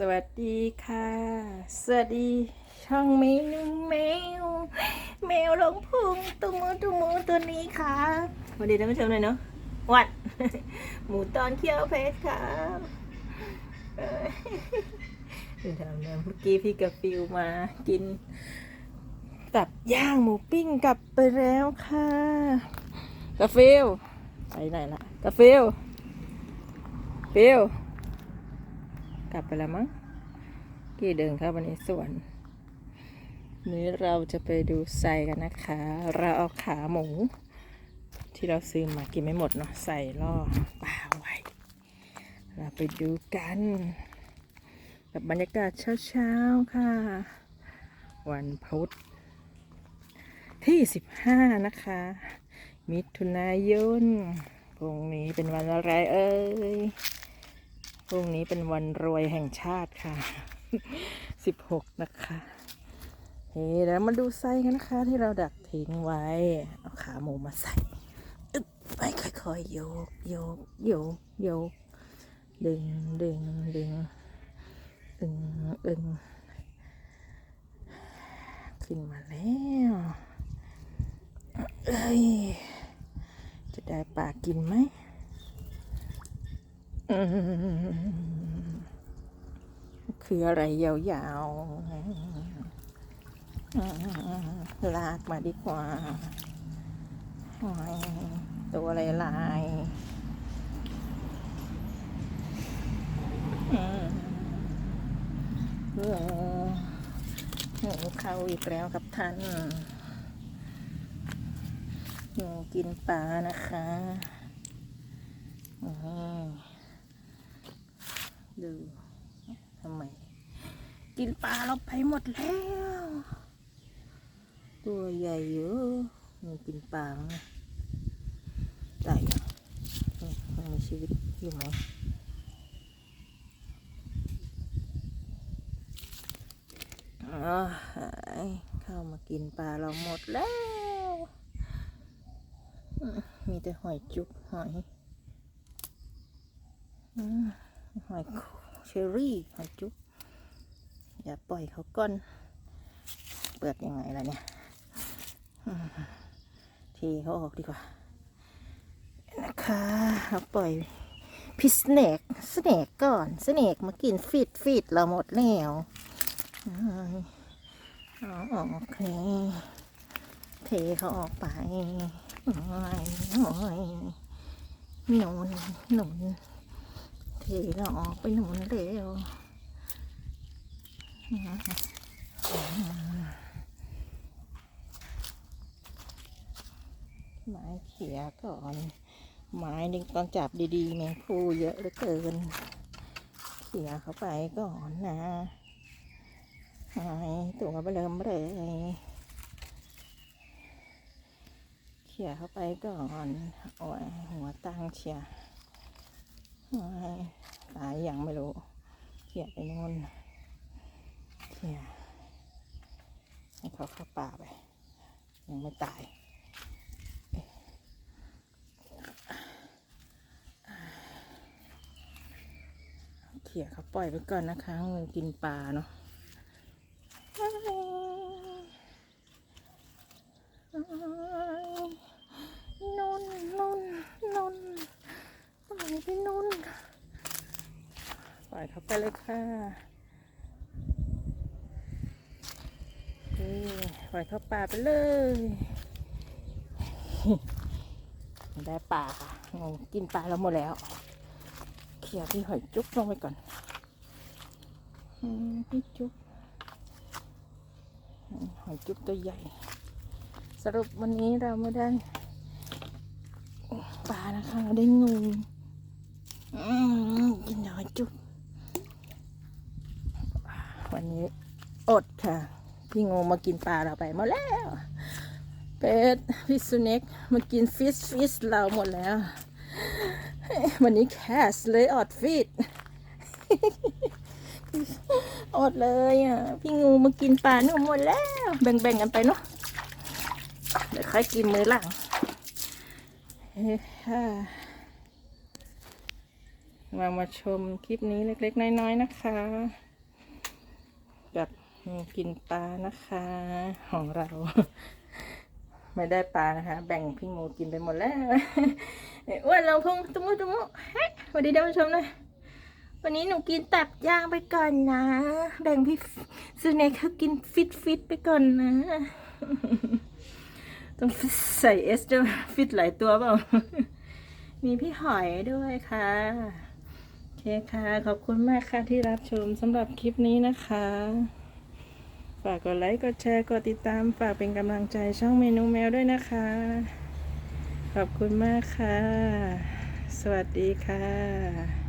สวัสดีค่ะ สวัสดีช่องเมนูแมวแมวหลงพุงตัวมูตัวมูตัวนี้ค่ะสวัสดีท่านผู้ชมหน่อยเนาะวัดหมูตอนเคี่ยวเพชรค่ะเดี๋ยวทำเนี่ยเมื่อกี้พี่กับฟิวมากินตับย่างหมูปิ้งกลับไปแล้วค่ะกาฟิลไปไหนละกาฟิลฟิล กลับไปแล้วมั้งกี่เดินเข้าไปในสวน นี้เราจะไปดูไส้กันนะคะ เราเอาขาหมู ที่เราซื้อมากินไม่หมดเนาะใส่ล่อปลาไว้ เราไปดูกันกับบรรยากาศเช้าๆค่ะ วันพุธที่ 15 นะคะ มิถุนายนพรุ่งนี้เป็นวันอะไรเอ่ย รุ่งนี้เป็นวันรวยแห่งชาติค่ะ16นะคะเฮ้แล้วมาดูไส้กันนะคะ ที่เราดักทิ้งไว้ เอาขาหมูมาใส่อไปค่อยๆโยกโยกโยกโยกดึงดึงดึงดึงดึงขึ้นมาแล้วเอ้ยจะได้ปลากินไหม คืออะไรยาวๆ ลากมาดีกว่า ตัวอะไรลายอืมเออหนูเข้าอีกแล้วกับท่านหนูกินปลานะคะอืม ดูทำไม กินปลาเราไปหมดแล้ว ตัวใหญ่เยอะมันกินปลาไหมตายยังมันมีชีวิตอยู่ไหมอ๋อหายเข้ามากินปลาเราหมดแล้วมมีแต่หอยจุกหอย อืม หอยเชอรี่หอยจุ๊บอย่าปล่อยเขาก่อน เปิดยังไงล่ะเนี่ยทีเขาออกดีกว่า นะคะเราปล่อยพี่สเนกสเนกก่อนสเนกมากินฟีดฟีดเราหมดแล้วอืมอ๋อโอเคเทเขาออกไปโอ้ยโอ้ยหนุนหนุน เทเราออกไปหนุนเร็วไม้เขียก่อน ไม้นี่ต้องจับดีๆแมงพูเยอะเหลือเกิน เขี่ยเข้าไปก่อนนะไม้ตัวเบลิมเลยเขี่ยเข้าไปก่อน โอ้ยหัวตั้งเชีย ตายยังไม่รู้เขี่ยไปนู่นเขี่ยให้เขาเข้าป่าไป ยังไม่ตายเขี่ยเขาปล่อยไปก่อนนะคะงูกินปลาเนาะนุ่นนุ่นนุ่นปล่อยไปนุ่น ป ล่อยเขาไปเลยค่ะนี่ปล่อยเขาป่าไปเลยได้ปลาค่ะงูกินปลาเราหมดแล้ว เขี่ยพี่หอยจุ๊บลงไปก่อนอืมพี่จุ๊บอืมหอยจุ๊บตัวใหญ่ สรุปวันนี้เราไม่ได้ปลานะคะ เราได้งูอืมกินหอยจุ๊บ วันนี้อดค่ะ พี่งูมากินปลาเราไปหมดแล้ว เป็ดพี่สุเน็กมากินฟิชฟิชเราหมดแล้ว วันนี้แคสเลยอดฟิตอดเลยอะ พี่งูมากินปลาหนูหมดแล้ว แบ่งๆกันไปเนาะเดี๋ยวค่อยกินมือหลังเฮ้ยค่ะมามาชมคลิปนี้เล็กๆ น้อยๆ นะคะ กินปลานะคะ ของเรา ไม่ได้ปลานะคะ แบ่งพี่งูกินไปหมดแล้วไอ้อ้วนลองพงตุ้มตุ้มุเฮ้ยสวัสดีท่านผู้ชมนะวันนี้หนูกินตับย่างไปก่อนนะ แบ่งพี่ซูเนเขากินฟิตฟิตไปก่อนนะ ต้องใส่เอสจะฟิตหลายตัวเปล่า มีพี่หอยด้วยค่ะโอเคค่ะ ขอบคุณมากค่ะที่รับชมสำหรับคลิปนี้นะคะ ฝากกดไลค์ กดแชร์ กดติดตาม ฝากเป็นกำลังใจช่องเมนูแมวด้วยนะคะ ขอบคุณมากค่ะ สวัสดีค่ะ